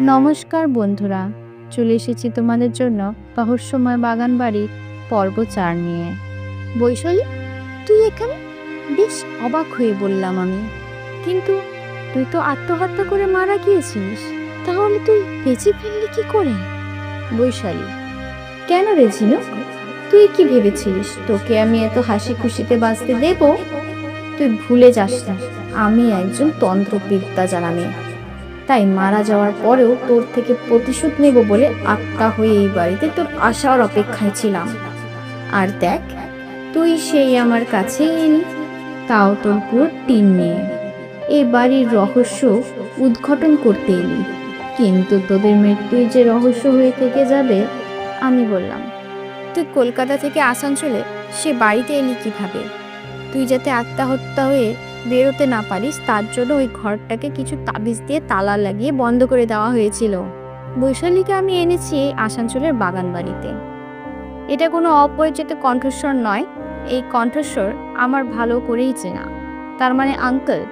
নমস্কার বন্ধুরা, চলে এসেছি তোমাদের জন্য রহস্যময় বাগান বাড়ি পর্ব চার নিয়ে। বৈশালী, তুই এখানে? বেশ অবাক হয়ে বললাম আমি। কিন্তু তুই তো আত্মহত্যা করে মারা গিয়েছিস তাহলে তুই বেঁচে ফিরলি কি করে? বৈশালী, কেন রে তুই কি ভেবেছিলিস তোকে আমি এত হাসি খুশিতে বাঁচতে দেব? তুই ভুলে যাস না, আমি একজন তন্ত্রবিদ্যা জানা মেয়ে। তাই মারা যাওয়ার পরেও তোর থেকে প্রতিশোধ নেব বলে আত্মা হয়ে এই বাড়িতে তোর আসার অপেক্ষায় ছিলাম। আর দেখ, তুই সেই আমার কাছেই এলি, তাও তোর পুরো টিম নিয়ে। এ বাড়ির রহস্য উদ্ঘাটন করতে এলি, কিন্তু তোদের মৃত্যুই যে রহস্য হয়ে থেকে যাবে, আমি বললাম। তুই কলকাতা থেকে আসানসোলে সে বাড়িতে এলি কীভাবে? তুই যাতে আত্মহত্যা হয়ে বেরোতে না পারিস, তার জন্য ওই ঘরটাকে কিছু তাবিজ দিয়ে তালা লাগিয়ে বন্ধ করে দেওয়া হয়েছিল। বৈশালীকে আমি এনেছি এই আসানসোলের বাগান বাড়িতে এটা কোনো অপরিচিত কণ্ঠস্বর নয়, এই কণ্ঠস্বর আমার ভালো করেই চেনা। তার মানে আঙ্কেল।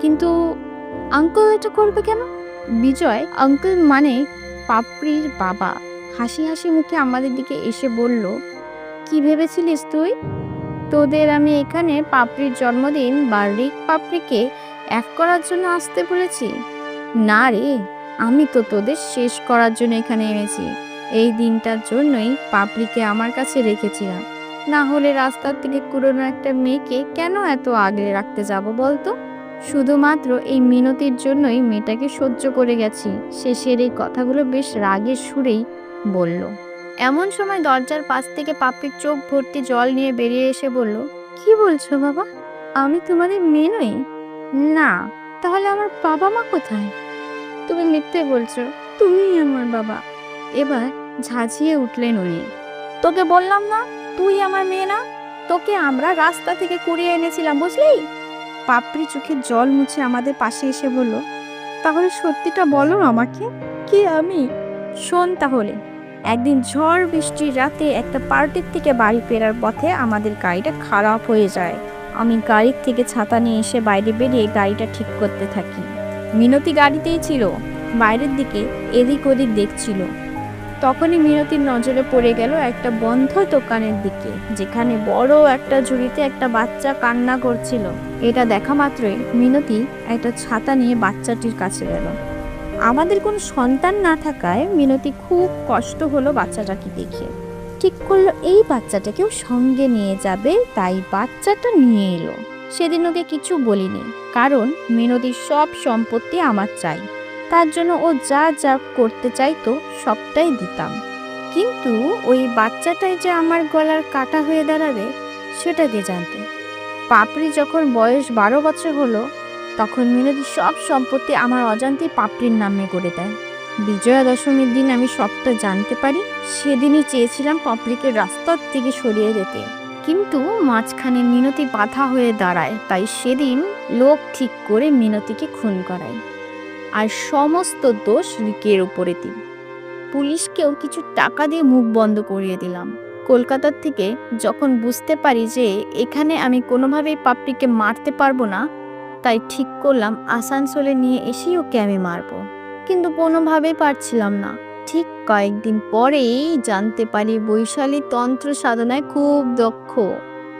কিন্তু আঙ্কেল এটা করবে কেন? বিজয়, আঙ্কেল মানে পাপড়ির বাবা। হাসি হাসি মুখে আমাদের দিকে এসে বলল, কি ভেবেছিলিস তুই? তোদের আমি এখানে পাপড়ির জন্মদিন বা রিক পাপড়িকে এক করার জন্য আসতে বলেছি? না রে, আমি তো তোদের শেষ করার জন্য এখানে এনেছি। এই দিনটার জন্যই পাপড়িকে আমার কাছে রেখেছিলাম। না হলে রাস্তার থেকে পুরনো একটা মেয়েকে কেন এত আগলে রাখতে যাব বলতো? শুধুমাত্র এই মিনতির জন্যই মেয়েটাকে সহ্য করে গেছি। শেষের এই কথাগুলো বেশ রাগের সুরেই বলল। এমন সময় দরজার পাশ থেকে পাপড়ির চোখ ভর্তি জল নিয়ে বেরিয়ে এসে বলল, কি বলছো বাবা? আমি তোমাদের মেয়ে নই? না, তাহলে আমার বাবা মা কোথায়? তুমি মিথ্যে বলছো, তুমি আমার বাবা। এবার ঝাঁঝিয়ে উঠলেন উনি, তোকে বললাম না, তুই আমার মেয়ে না? তোকে আমরা রাস্তা থেকে কুড়িয়ে এনেছিলাম, বুঝলি? পাপড়ি চোখে জল মুছে আমাদের পাশে এসে বলল, তাহলে সত্যিটা বলো আমাকে, কি আমি? শোন তাহলে একদিন ঝড় বৃষ্টির রাতে একটা পার্টির থেকে বাড়ি ফেরার পথে আমাদের গাড়িটা খারাপ হয়ে যায়। আমি গাড়ির থেকে ছাতা নিয়ে এসে বাইরে বেরিয়ে গাড়িটা ঠিক করতে থাকি। মিনতি গাড়িতেই ছিল, বাইরের দিকে এদিক ওদিক দেখছিল। তখনই মিনতির নজরে পড়ে গেল একটা বন্ধ দোকানের দিকে, যেখানে বড় একটা ঝুড়িতে একটা বাচ্চা কান্না করছিল। এটা দেখা মাত্রই মিনতি একটা ছাতা নিয়ে বাচ্চাটির কাছে গেল। আমাদের কোনো সন্তান না থাকায় মিনতি খুব কষ্ট হলো বাচ্চাটাকে দেখে। ঠিক করল, এই বাচ্চাটাকেও সঙ্গে নিয়ে যাবে, তাই বাচ্চাটা নিয়ে এলো। সেদিন ওকে কিছু বলিনি, কারণ মিনতির সব সম্পত্তি আমার চাই। তার জন্য ও যা যা করতে চাইতো সবটাই দিতাম। কিন্তু ওই বাচ্চাটাই যে আমার গলার কাটা হয়ে দাঁড়াবে, সেটা কে জানতে। পাপড়ি যখন বয়স বারো বছর হলো তখন মিনতি সব সম্পত্তি আমার অজান্তে পাপড়ির নামে করে দেয়। বিজয়া দশমীর দিন আমি সবটা জানতে পারি, সেদিনই চেয়েছিলাম পাপড়িকে রাস্তার থেকে সরিয়ে দিতে। কিন্তু মাঝখানে মিনতি বাধা হয়ে দাঁড়ায়, তাই সেদিন লোক ঠিক করে মিনতিকে খুন করায়। আর সমস্ত দোষ রিকের উপরে দিই। পুলিশকেও কিছু টাকা দিয়ে মুখ বন্ধ করিয়ে দিলাম। কলকাতার থেকে যখন বুঝতে পারি যে এখানে আমি কোনোভাবেই পাপড়িকে মারতে পারব না তাই ঠিক করলাম আসানসোলে নিয়ে এসেই ওকে আমি মারবো। কিন্তু কোনোভাবেই পারছিলাম না। ঠিক কয়েকদিন পরেই জানতে পারি বৈশালী তন্ত্র সাধনায় খুব দক্ষ।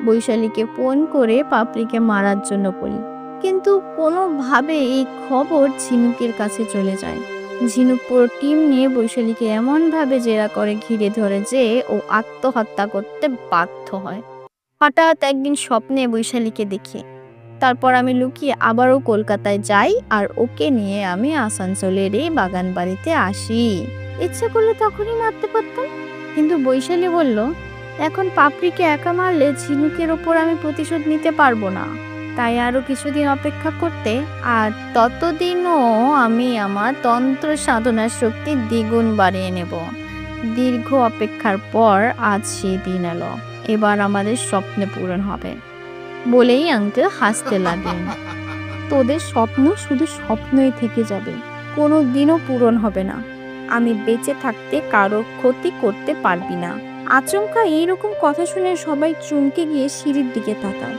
বৈশালীকে ফোন করে পাপড়িকে মারার জন্য বলি। কিন্তু কোনোভাবে এই খবর ঝিনুকের কাছে চলে যায়। ঝিনুক পুরো টিম নিয়ে বৈশালীকে এমনভাবে জেরা করে ঘিরে ধরে যে ও আত্মহত্যা করতে বাধ্য হয়। হঠাৎ একদিন স্বপ্নে বৈশালীকে দেখি। তারপর আমি লুকিয়ে আবারও কলকাতায় যাই আর ওকে নিয়ে আমি আসানসোলের এই বাগান বাড়িতে আসি। ইচ্ছে করলে তখনই মারতে পারতাম। কিন্তু বৈশালী বলল, এখন পাপড়িকে একা মারলে ঝিনুকের ওপর আমি প্রতিশোধ নিতে পারব না। তাই আরও কিছুদিন অপেক্ষা করতে আর ততদিনও আমি আমার তন্ত্র সাধনার শক্তি দ্বিগুণ বাড়িয়ে নেব। দীর্ঘ অপেক্ষার পর আজ সেই দিন এলো। এবার আমাদের স্বপ্নে পূরণ হবে। বলেই আঙ্কেল হাসতে লাগলেন। তোদের স্বপ্ন শুধু স্বপ্নই থেকে যাবে কোনো দিনও পূরণ হবে না। আমি বেঁচে থাকতে কারও ক্ষতি করতে পারবি না। আচমকা এইরকম কথা শুনে সবাই চমকে গিয়ে সিঁড়ির দিকে তাকায়।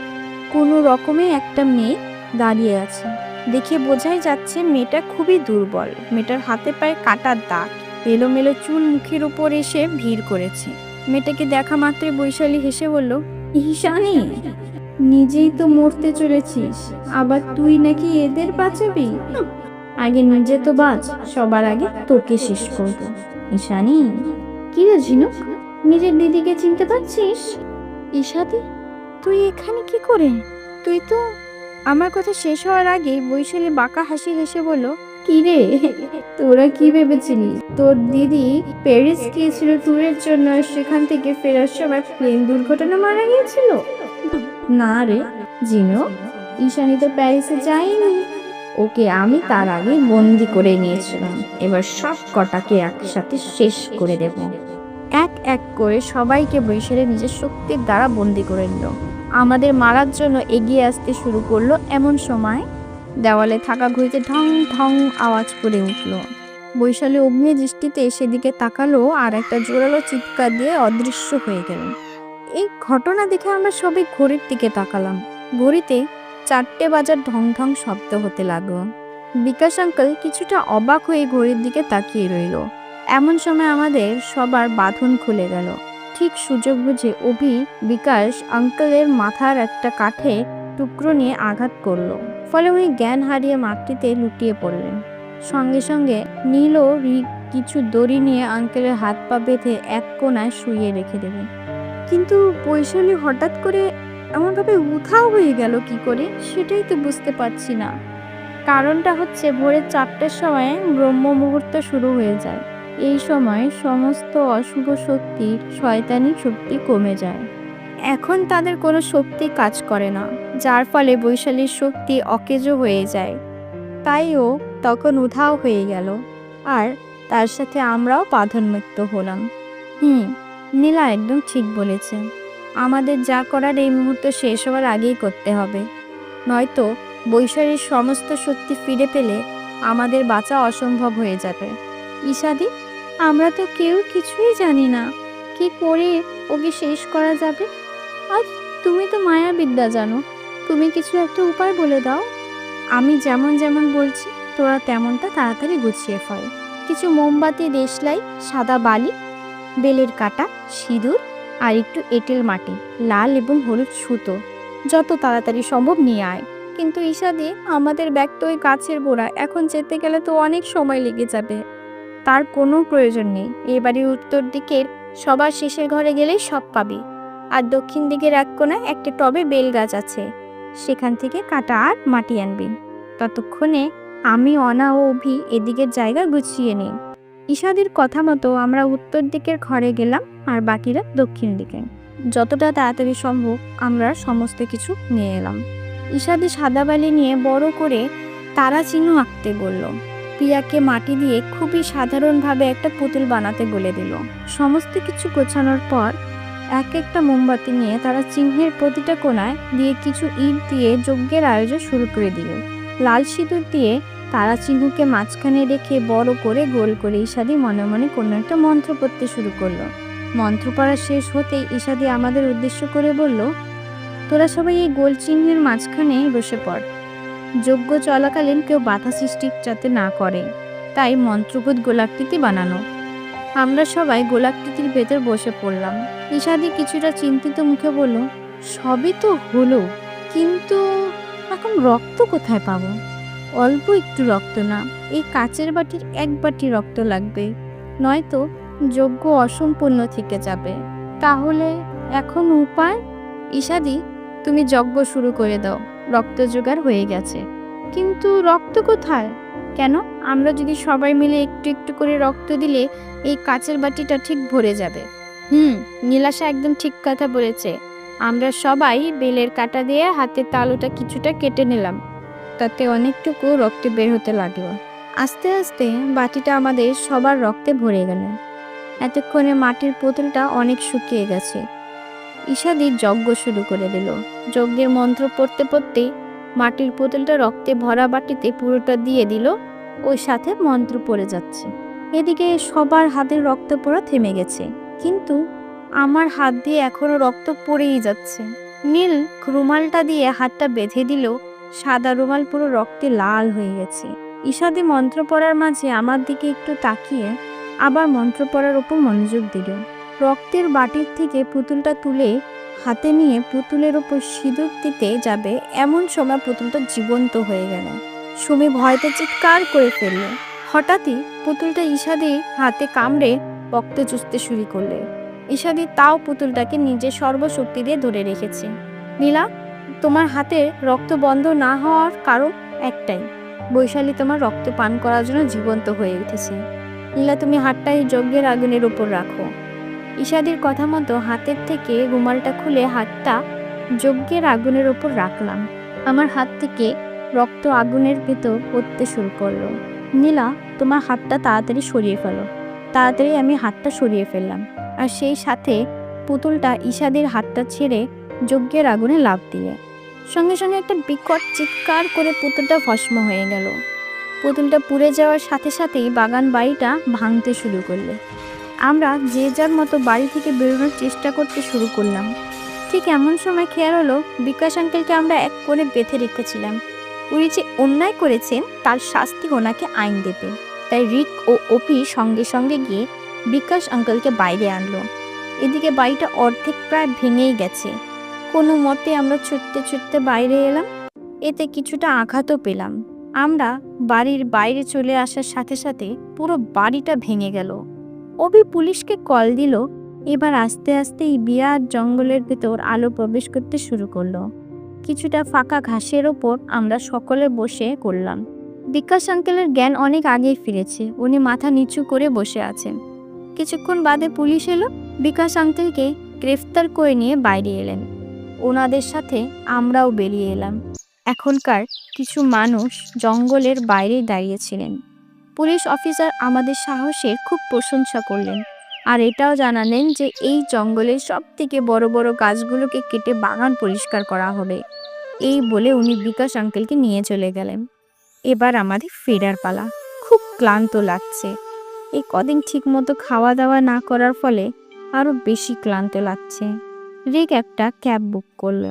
কোনো রকমে একটা মেয়ে দাঁড়িয়ে আছে। দেখে বোঝাই যাচ্ছে মেয়েটা খুবই দুর্বল। মেয়েটার হাতে পায়ে কাটার দাগ। এলোমেলো চুল মুখের উপর এসে ভিড় করেছে। মেয়েটাকে দেখা মাত্রে বৈশালী হেসে বলল ঈশানি নিজেই তো মরতে চলেছিস আবার তুই নাকি এদের বাঁচাবি? আগে নিজে তো বাঁচ সবার আগে তোকে শেষ করব। ঈশানি? কি রে ঝিনুক নিজের দিদিকে চিনতে পারছিস? ঈশাদি তুই এখানে কি করে? তুই তো আমার কথা শেষ হওয়ার আগে বৈশালী বাঁকা হাসি হেসে বলল কি রে? তোরা কি ভেবেছিলি? তোর দিদি প্যারিস গিয়েছিল ট্যুরের জন্য সেখান থেকে ফেরার সময় প্লেন দুর্ঘটনা মারা গিয়েছিল? না রে, জিনো। ঈশানি তো প্যারিসে যায়নি। ওকে আমি তার আগে বন্দি করে নিয়েছিলাম। এবার সব কটাকে একসাথে শেষ করে দেব। এক এক করে সবাইকে বৈশালী নিজের শক্তির দ্বারা বন্দি করে নিল। আমাদের মারার জন্য এগিয়ে আসতে শুরু করল এমন সময়। দেওয়ালে থাকা ঘড়িতে ঢং ঢং আওয়াজ করে উঠল। বৈশালী অগ্নি দৃষ্টিতে সেদিকে তাকালো আর একটা জোরালো চিৎকার দিয়ে অদৃশ্য হয়ে গেল। এই ঘটনা দেখে আমরা সবাই ঘড়ির দিকে তাকালাম। ঘড়িতে চারটে বাজার ঢং ঢং শব্দ হতে লাগল। বিকাশ আঙ্কেল কিছুটা অবাক হয়ে ঘড়ির দিকে তাকিয়ে রইল। এমন সময় আমাদের সবার বাঁধন খুলে গেল। ঠিক সুযোগ বুঝে অভি বিকাশ আঙ্কেলের মাথার একটা কাঠে টুকরো নিয়ে আঘাত করল। ফলে উনি জ্ঞান হারিয়ে মাটিতে লুটিয়ে পড়লেন। সঙ্গে সঙ্গে নীলও রি- কিছু দড়ি নিয়ে আঙ্কেলের হাত পা বেঁধে এক কোনায় শুইয়ে রেখে দেবে কিন্তু বৈশালী হঠাৎ করে এমনভাবে উধাও হয়ে গেল কি করে সেটাই তো বুঝতে পারছি না। কারণটা হচ্ছে ভোরের চারটের সময় ব্রহ্ম মুহূর্ত শুরু হয়ে যায়। এই সময় সমস্ত অশুভ শক্তি, শয়তানি শক্তি কমে যায়। এখন তাদের কোনো শক্তি কাজ করে না, যার ফলে বৈশালীর শক্তি অকেজো হয়ে যায়। তাই ও তখন উধাও হয়ে গেল, আর তার সাথে আমরাও বাঁধনমুক্ত হলাম। হুম নীলা একদম ঠিক বলেছে। আমাদের যা করার এই মুহূর্ত শেষ হওয়ার আগেই করতে হবে। নয়তো বৈশালীর সমস্ত শক্তি ফিরে পেলে আমাদের বাঁচা অসম্ভব হয়ে যাবে। ঈশাদি, আমরা তো কেউ কিছুই জানি না। কি করে ওকে শেষ করা যাবে? আজ তুমি তো মায়াবিদ্যা জানো। তুমি কিছু একটা উপায় বলে দাও। আমি যেমন যেমন বলছি, তোরা তেমনটা তাড়াতাড়ি গুছিয়ে ফেল। কিছু মোমবাতি দেশলাই সাদা বালি বেলের কাটা, সিঁদুর আর একটু এঁটেল মাটি, লাল এবং হলুদ সুতো। যত তাড়াতাড়ি সম্ভব নিয়ে আয়। কিন্তু ঈশাদি, আমাদের ব্যাগ তো ওই গাছের গোড়া, এখন যেতে গেলে তো অনেক সময় লেগে যাবে। তার কোনো প্রয়োজন নেই। এ বাড়ির উত্তর দিকের সবার শেষের ঘরে গেলেই সব পাবি। আর দক্ষিণ দিকের এক কোনায় একটা টবে বেল গাছ আছে। সেখান থেকে কাটা আর মাটি আনবি। ততক্ষণে আমি অনা ও অভি এদিকের জায়গা গুছিয়ে নিই। ঈশাদির কথা মতো আমরা উত্তর দিকের ঘরে গেলাম আর বাকিরা দক্ষিণ দিকে। যতটা তাড়াতাড়ি সম্ভব আমরা সমস্ত কিছু নিয়ে এলাম। ঈশাদি সাদা বালি নিয়ে বড় করে তারা চিহ্ন আঁকতে বলল। প্রিয়াকে মাটি দিয়ে খুবই সাধারণভাবে একটা পুতুল বানাতে বলে দিল। সমস্ত কিছু গোছানোর পর এক একটা মোমবাতি নিয়ে তারা চিহ্নের প্রতিটা কোণায় দিয়ে কিছু ইট দিয়ে যজ্ঞের আয়োজন শুরু করে দিল। লাল সিঁদুর দিয়ে তারা চিহ্নকে মাঝখানে রেখে বড় করে গোল করে ঈশাদি মনে মনে কোনো একটা মন্ত্র পড়তে শুরু করল। মন্ত্র পড়া শেষ হতেই ঈশাদি আমাদের উদ্দেশ্য করে বলল, তোরা সবাই এই গোল চিহ্নের মাঝখানে বসে পড়। যজ্ঞ চলাকালীন কেউ বাধা সৃষ্টি যাতে না করে। তাই মন্ত্রভূত গোলাকৃতি বানানো। আমরা সবাই গোলাকৃতির ভেতর বসে পড়লাম। ঈশাদি কিছুটা চিন্তিত মুখে বলল, সবই তো হলো, কিন্তু এখন রক্ত কোথায় পাবো? অল্প একটু রক্ত না, এই কাচের বাটির এক বাটি রক্ত লাগবে। নয়তো যজ্ঞ অসম্পূর্ণ থেকে যাবে। তাহলে এখন উপায়? ঈশাদি, তুমি যজ্ঞ শুরু করে দাও। রক্ত জোগাড় হয়ে গেছে। কিন্তু রক্ত কোথায়? কেন? আমরা যদি সবাই মিলে একটু একটু করে রক্ত দিলে এই কাচের বাটিটা ঠিক ভরে যাবে। হুম, নীলাশা একদম ঠিক কথা বলেছে। আমরা সবাই বেলের কাটা দিয়ে হাতের তালুটা কিছুটা কেটে নিলাম। তাতে অনেকটুকু রক্ত বের হতে লাগল। আস্তে আস্তে বাটিটা আমাদের সবার রক্তে ভরে গেল। এতক্ষণে মাটির পুতুলটা অনেক শুকিয়ে গেছে। ঈশাদি যজ্ঞ শুরু করে দিল। যজ্ঞের মন্ত্র পড়তে পড়তে মাটির পুতুলটা রক্তে ভরা বাটিতে পুরোটা দিয়ে দিল ওই সাথে মন্ত্র পড়ে যাচ্ছে। এদিকে সবার হাতের রক্ত পড়া থেমে গেছে। কিন্তু আমার হাত দিয়ে এখনও রক্ত পড়েই যাচ্ছে। নীল রুমালটা দিয়ে হাতটা বেঁধে দিল সাদা রুমাল পুরো রক্তে লাল হয়ে গেছে। ঈশাদি মন্ত্র পড়ার মাঝে আমার দিকে একটু তাকিয়ে আবার মন্ত্র পড়ার উপর মনোযোগ দিল। রক্তের বাটির থেকে পুতুলটা তুলে হাতে নিয়ে পুতুলের উপর সিঁদুর দিতে যাবে এমন সময় পুতুলটা জীবন্ত হয়ে গেল। সুমি ভয়তে চিৎকার করে ফেলল। হঠাৎই পুতুলটা ঈশাদির হাতে কামড়ে রক্ত চুষতে শুরু করলে। ঈশাদি তাও পুতুলটাকে নিজের সর্বশক্তি দিয়ে ধরে রেখেছে। নীলা তোমার হাতে রক্ত বন্ধ না হওয়ার কারণ একটাই, বৈশালী তোমার রক্ত পান করার জন্য জীবন্ত হয়ে উঠেছে। নীলা তুমি হাতটা এই যজ্ঞের আগুনের উপর রাখো। ঈশাদির কথা মতো হাতের থেকে রুমালটা খুলে হাতটা যজ্ঞের আগুনের ওপর রাখলাম। আমার হাত থেকে রক্ত আগুনের ভেতর পড়তে শুরু করল। নীলা, তোমার হাতটা তাড়াতাড়ি সরিয়ে ফেলো। তাড়াতাড়ি আমি হাতটা সরিয়ে ফেললাম আর সেই সাথে পুতুলটা ঈশাদের হাতটা ছেড়ে যজ্ঞের আগুনে লাভ দিলে। সঙ্গে সঙ্গে একটা বিকট চিৎকার করে পুতুলটা ভস্ম হয়ে গেল। পুতুলটা পুড়ে যাওয়ার সাথে সাথেই বাগান বাড়িটা ভাঙতে শুরু করলে। আমরা যে যার মতো বাড়ি থেকে বেরোনোর চেষ্টা করতে শুরু করলাম। ঠিক এমন সময় খেয়াল হলো, বিকাশ আঙ্কেলকে আমরা এক কোণে বেঁধে রেখেছিলাম। উনি যে অন্যায় করেছেন, তার শাস্তি ওনাকে আইন দেবে। তাই রিক ও অপি সঙ্গে সঙ্গে গিয়ে বিকাশ আঙ্কেলকে বাইরে আনলো। এদিকে বাড়িটা অর্ধেক প্রায় ভেঙেই গেছে। কোনো মতে আমরা ছুটতে ছুটতে বাইরে এলাম। এতে কিছুটা আঘাতও পেলাম। আমরা বাড়ির বাইরে চলে আসার সাথে সাথে পুরো বাড়িটা ভেঙে গেল। অভি পুলিশকে কল দিল। এবার আস্তে আস্তে এই বিরাট জঙ্গলের ভেতর আলো প্রবেশ করতে শুরু করল। কিছুটা ফাঁকা ঘাসের ওপর আমরা সকলে বসে করলাম বিকাশ আঙ্কেলের জ্ঞান অনেক আগেই ফিরেছে। উনি মাথা নিচু করে বসে আছেন। কিছুক্ষণ বাদে পুলিশ এলো। বিকাশ আঙ্কেলকে গ্রেফতার করে নিয়ে বাইরে এলেন। ওনাদের সাথে আমরাও বেরিয়ে এলাম। এখনকার কিছু মানুষ জঙ্গলের বাইরে দাঁড়িয়েছিলেন। পুলিশ অফিসার আমাদের সাহসের খুব প্রশংসা করলেন আর এটাও জানালেন যে এই জঙ্গলের সব থেকে বড় বড় গাছগুলোকে কেটে বাগান পরিষ্কার করা হবে। এই বলে উনি বিকাশ আঙ্কেলকে নিয়ে চলে গেলেন। এবার আমাদের ফেরার পালা। খুব ক্লান্ত লাগছে। এই কদিন ঠিকমতো খাওয়া দাওয়া না করার ফলে আরও বেশি ক্লান্ত লাগছে। রিক একটা ক্যাব বুক করল।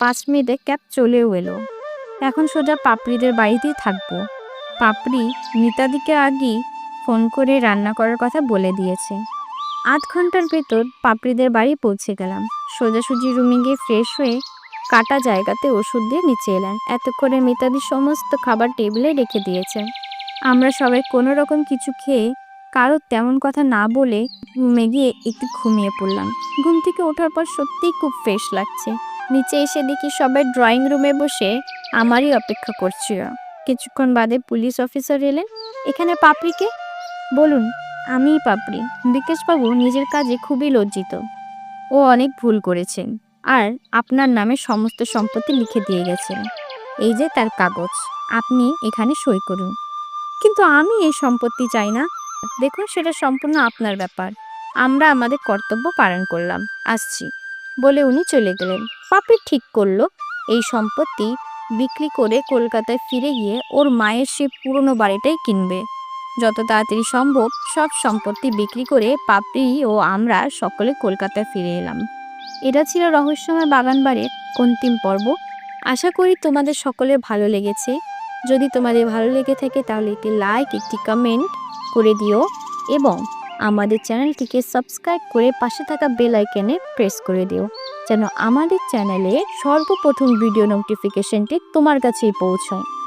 পাঁচ মিনিটে ক্যাব চলেও এলো। এখন সোজা পাপড়িদের বাড়িতেই থাকব। পাপড়ি মিতাদিকে আগেই ফোন করে রান্না করার কথা বলে দিয়েছে। আধ ঘণ্টার ভেতর পাপড়িদের বাড়ি পৌঁছে গেলাম। সোজাসুজি রুমে গিয়ে ফ্রেশ হয়ে কাটা জায়গাতে ওষুধ দিয়ে নিচে এলেন এতক্ষণে মিতাদি সমস্ত খাবার টেবিলে রেখে দিয়েছে। আমরা সবাই কোনো রকম কিছু খেয়ে কারও তেমন কথা না বলে রুমে গিয়ে একটু ঘুমিয়ে পড়লাম। ঘুম থেকে ওঠার পর সত্যিই খুব ফ্রেশ লাগছে। নিচে এসে দেখি সবাই ড্রয়িং রুমে বসে আমারই অপেক্ষা করছিল। কিছুক্ষণ বাদে পুলিশ অফিসার এলেন। এখানে পাপড়িকে বলুন, আমিই পাপড়ি। বিকাশবাবু, নিজের কাজে খুবই লজ্জিত। ও অনেক ভুল করেছেন। আর আপনার নামে সমস্ত সম্পত্তি লিখে দিয়ে গেছেন। এই যে তার কাগজ। আপনি এখানে সই করুন। কিন্তু আমি এই সম্পত্তি চাই না। দেখুন, সেটা সম্পূর্ণ আপনার ব্যাপার। আমরা আমাদের কর্তব্য পালন করলাম। আসছি। বলে উনি চলে গেলেন। পাপড়ি ঠিক করল। এই সম্পত্তি বিক্রি করে কলকাতায় ফিরে গিয়ে ওর মায়ের সে পুরনো বাড়িটাই কিনবে। যত তাড়াতাড়ি সম্ভব সব সম্পত্তি বিক্রি করে পাপড়ি ও আমরা সকলে কলকাতায় ফিরে এলাম। এটা ছিল রহস্যময় বাগান বাড়ির অন্তিম পর্ব। আশা করি তোমাদের সকলে ভালো লেগেছে। যদি তোমাদের ভালো লেগে থাকে তাহলে একটি লাইক একটি কমেন্ট করে দিও এবং আমাদের চ্যানেলটিকে সাবস্ক্রাইব করে পাশে থাকা বেল আইকনে প্রেস করে দিও যেন আমাদের চ্যানেলে সর্বপ্রথম ভিডিও নোটিফিকেশনটি তোমার কাছেই পৌঁছায়।